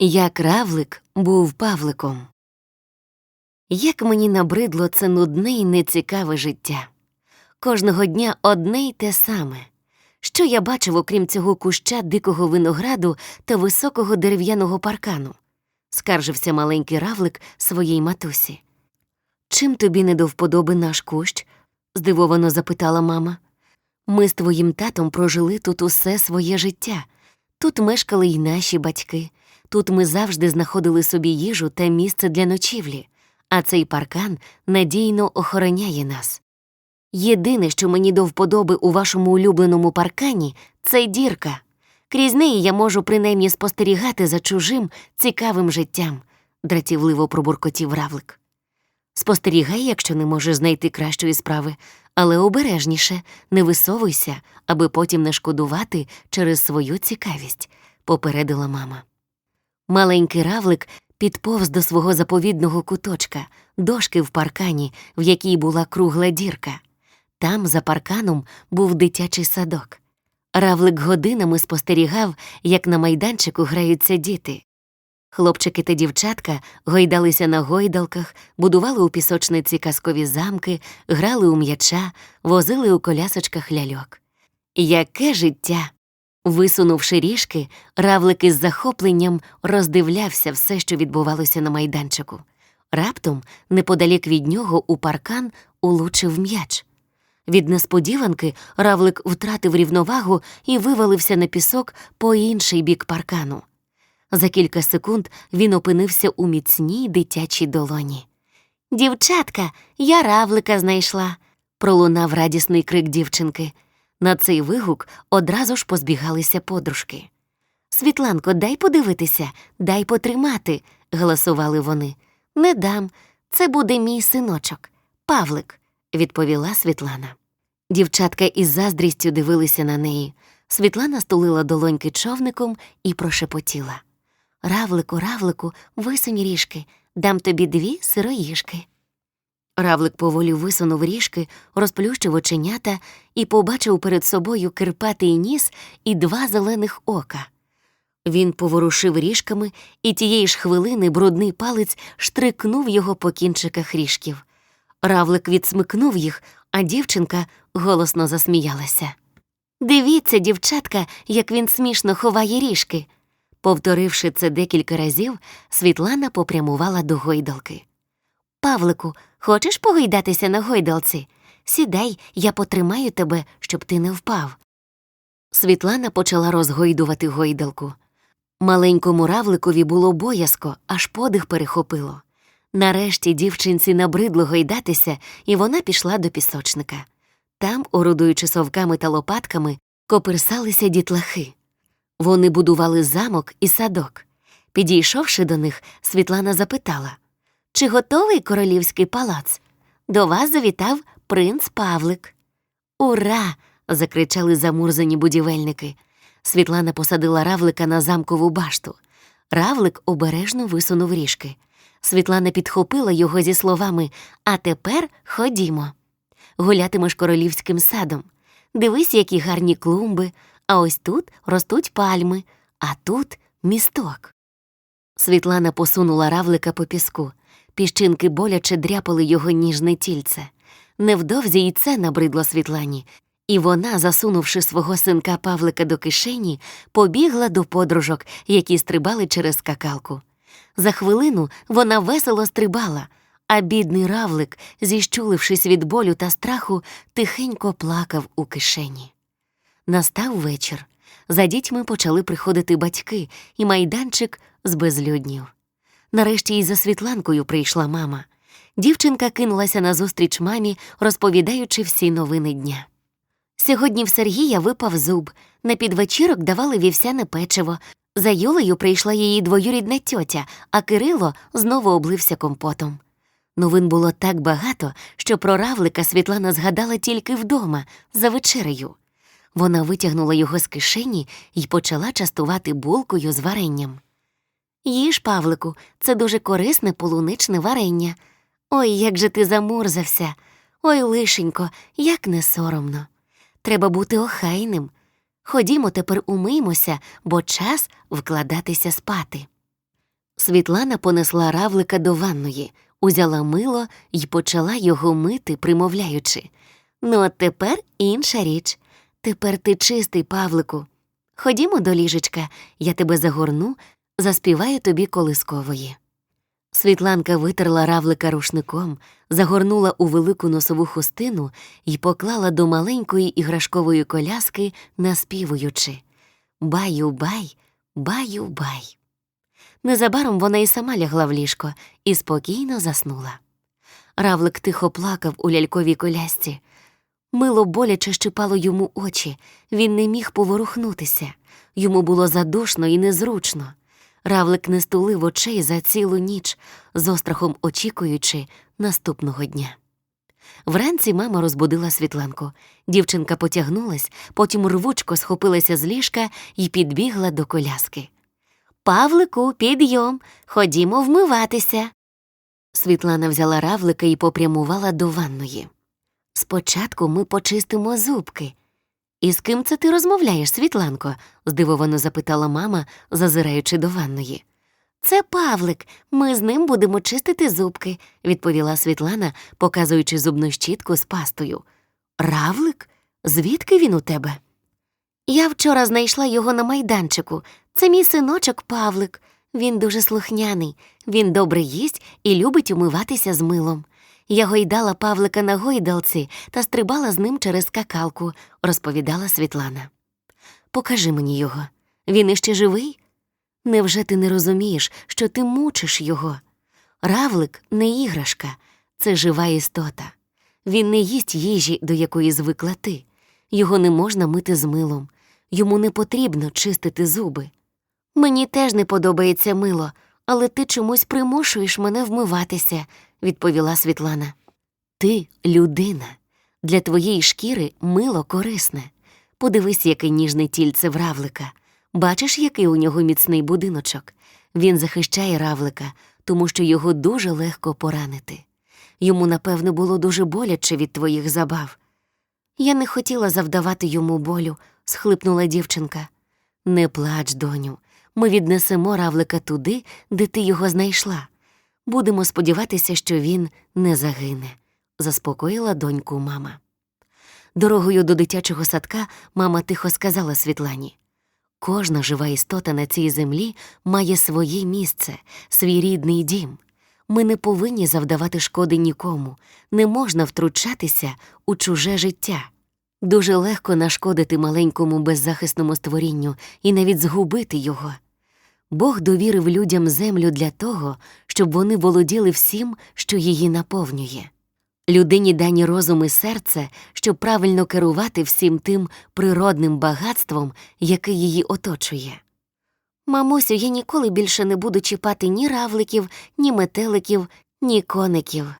Як равлик був павликом. Як мені набридло це нудне і нецікаве життя. Кожного дня одне й те саме. Що я бачив, окрім цього куща дикого винограду та високого дерев'яного паркану? скаржився маленький равлик своїй матусі. Чим тобі не до вподоби наш кущ? здивовано запитала мама. Ми з твоїм татом прожили тут усе своє життя. Тут мешкали й наші батьки. Тут ми завжди знаходили собі їжу та місце для ночівлі, а цей паркан надійно охороняє нас. Єдине, що мені до вподоби у вашому улюбленому паркані, це дірка. Крізь неї я можу принаймні спостерігати за чужим цікавим життям, дратівливо пробуркотів равлик. Спостерігай, якщо не можеш знайти кращої справи, але обережніше не висовуйся, аби потім не шкодувати через свою цікавість, попередила мама. Маленький равлик підповз до свого заповідного куточка, дошки в паркані, в якій була кругла дірка. Там, за парканом, був дитячий садок. Равлик годинами спостерігав, як на майданчику граються діти. Хлопчики та дівчатка гойдалися на гойдалках, будували у пісочниці казкові замки, грали у м'яча, возили у колясочках ляльок. Яке життя! Висунувши ріжки, равлик із захопленням роздивлявся все, що відбувалося на майданчику. Раптом, неподалік від нього, у паркан улучив м'яч. Від несподіванки равлик втратив рівновагу і вивалився на пісок по інший бік паркану. За кілька секунд він опинився у міцній дитячій долоні. Дівчатка, я равлика знайшла. пролунав радісний крик дівчинки. На цей вигук одразу ж позбігалися подружки. Світланко, дай подивитися, дай потримати, голосували вони. Не дам, це буде мій синочок, Павлик, відповіла Світлана. Дівчатка із заздрістю дивилися на неї. Світлана стулила долоньки човником і прошепотіла. Равлику, равлику, висунь ріжки, дам тобі дві сироїжки. Равлик поволі висунув ріжки, розплющив оченята і побачив перед собою кирпатий ніс і два зелених ока. Він поворушив ріжками, і тієї ж хвилини брудний палець штрикнув його по кінчиках ріжків. Равлик відсмикнув їх, а дівчинка голосно засміялася. Дивіться, дівчатка, як він смішно ховає ріжки. Повторивши це декілька разів, Світлана попрямувала до гойдалки. Павлику, хочеш погойдатися на гойдалці? Сідай, я потримаю тебе, щоб ти не впав. Світлана почала розгойдувати гойдалку. Маленькому равликові було боязко, аж подих перехопило. Нарешті дівчинці набридло гойдатися, і вона пішла до пісочника. Там, орудуючи совками та лопатками, коперсалися дітлахи. Вони будували замок і садок. Підійшовши до них, Світлана запитала Чи готовий королівський палац? До вас завітав принц Павлик. Ура! закричали замурзані будівельники. Світлана посадила равлика на замкову башту. Равлик обережно висунув ріжки. Світлана підхопила його зі словами А тепер ходімо. Гулятимеш королівським садом. Дивись, які гарні клумби, а ось тут ростуть пальми, а тут місток. Світлана посунула равлика по піску. Піщинки боляче дряпали його ніжне тільце. Невдовзі й це набридло Світлані, і вона, засунувши свого синка Павлика до кишені, побігла до подружок, які стрибали через скакалку. За хвилину вона весело стрибала, а бідний равлик, зіщулившись від болю та страху, тихенько плакав у кишені. Настав вечір. За дітьми почали приходити батьки, і майданчик збезлюднів. Нарешті й за Світланкою прийшла мама. Дівчинка кинулася назустріч мамі, розповідаючи всі новини дня. Сьогодні в Сергія випав зуб, на підвечірок давали вівсяне печиво. За Юлею прийшла її двоюрідна тьотя, а Кирило знову облився компотом. Новин було так багато, що про равлика Світлана згадала тільки вдома, за вечерею. Вона витягнула його з кишені і почала частувати булкою з варенням. Їж, Павлику, це дуже корисне полуничне варення. Ой, як же ти замурзався. Ой, лишенько, як не соромно. Треба бути охайним. Ходімо тепер умиймося, бо час вкладатися спати. Світлана понесла равлика до ванної, узяла мило й почала його мити, примовляючи. Ну, от тепер інша річ. Тепер ти чистий, Павлику. Ходімо до ліжечка, я тебе загорну, заспіваю тобі колискової. Світланка витерла равлика рушником, загорнула у велику носову хустину і поклала до маленької іграшкової коляски, наспівуючи Баю-бай, баю-бай. Незабаром вона й сама лягла в ліжко і спокійно заснула. Равлик тихо плакав у ляльковій колясці. Мило боляче щипало йому очі, він не міг поворухнутися. Йому було задушно і незручно. Равлик не стулив очей за цілу ніч, з острахом очікуючи наступного дня. Вранці мама розбудила Світланку. Дівчинка потягнулась, потім рвучко схопилася з ліжка і підбігла до коляски. Павлику, підйом, ходімо вмиватися. Світлана взяла равлика і попрямувала до ванної. Спочатку ми почистимо зубки. І з ким це ти розмовляєш, Світланко? здивовано запитала мама, зазираючи до ванної. Це Павлик, ми з ним будемо чистити зубки, відповіла Світлана, показуючи зубну щітку з пастою. Равлик? Звідки він у тебе? Я вчора знайшла його на майданчику. Це мій синочок Павлик. Він дуже слухняний, він добре їсть і любить умиватися з милом. Я гойдала Павлика на гойдалці та стрибала з ним через скакалку, розповідала Світлана. Покажи мені його. Він іще живий? Невже ти не розумієш, що ти мучиш його? Равлик не іграшка, це жива істота. Він не їсть їжі, до якої звикла ти. Його не можна мити з милом, йому не потрібно чистити зуби. Мені теж не подобається мило, але ти чомусь примушуєш мене вмиватися, відповіла Світлана. Ти людина. Для твоєї шкіри мило корисне. Подивись, яке ніжне тільце в равлика. Бачиш, який у нього міцний будиночок. Він захищає равлика, тому що його дуже легко поранити. Йому, напевно, було дуже боляче від твоїх забав. Я не хотіла завдавати йому болю, схлипнула дівчинка. Не плач, доню. Ми віднесемо равлика туди, де ти його знайшла. Будемо сподіватися, що він не загине, заспокоїла доньку мама. Дорогою до дитячого садка мама тихо сказала Світлані кожна жива істота на цій землі має своє місце, свій рідний дім. Ми не повинні завдавати шкоди нікому, не можна втручатися у чуже життя. Дуже легко нашкодити маленькому беззахисному створінню і навіть згубити його. Бог довірив людям землю для того, щоб вони володіли всім, що її наповнює. Людині дані розум і серце, щоб правильно керувати всім тим природним багатством, яке її оточує. Мамусю, я ніколи більше не буду чіпати ні равликів, ні метеликів, ні коників.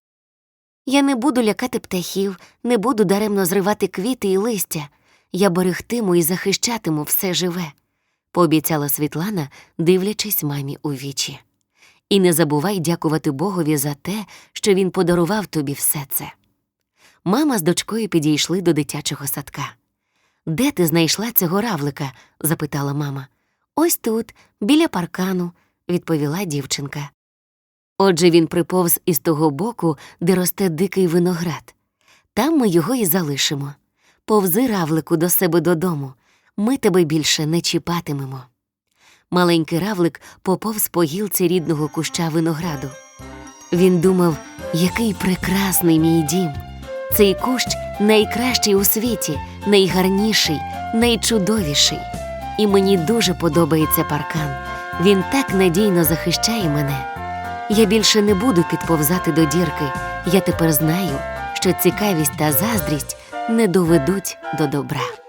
Я не буду лякати птахів, не буду даремно зривати квіти і листя. Я берегтиму і захищатиму все живе, пообіцяла Світлана, дивлячись мамі у вічі. І не забувай дякувати Богові за те, що він подарував тобі все це. Мама з дочкою підійшли до дитячого садка. Де ти знайшла цього равлика? запитала мама. Ось тут, біля паркану, відповіла дівчинка. Отже, він приповз із того боку, де росте дикий виноград. Там ми його і залишимо. Повзи равлику до себе додому. Ми тебе більше не чіпатимемо. Маленький равлик поповз по гілці рідного куща винограду. Він думав, який прекрасний мій дім. Цей кущ найкращий у світі, найгарніший, найчудовіший. І мені дуже подобається паркан. Він так надійно захищає мене. Я більше не буду підповзати до дірки. Я тепер знаю, що цікавість та заздрість не доведуть до добра.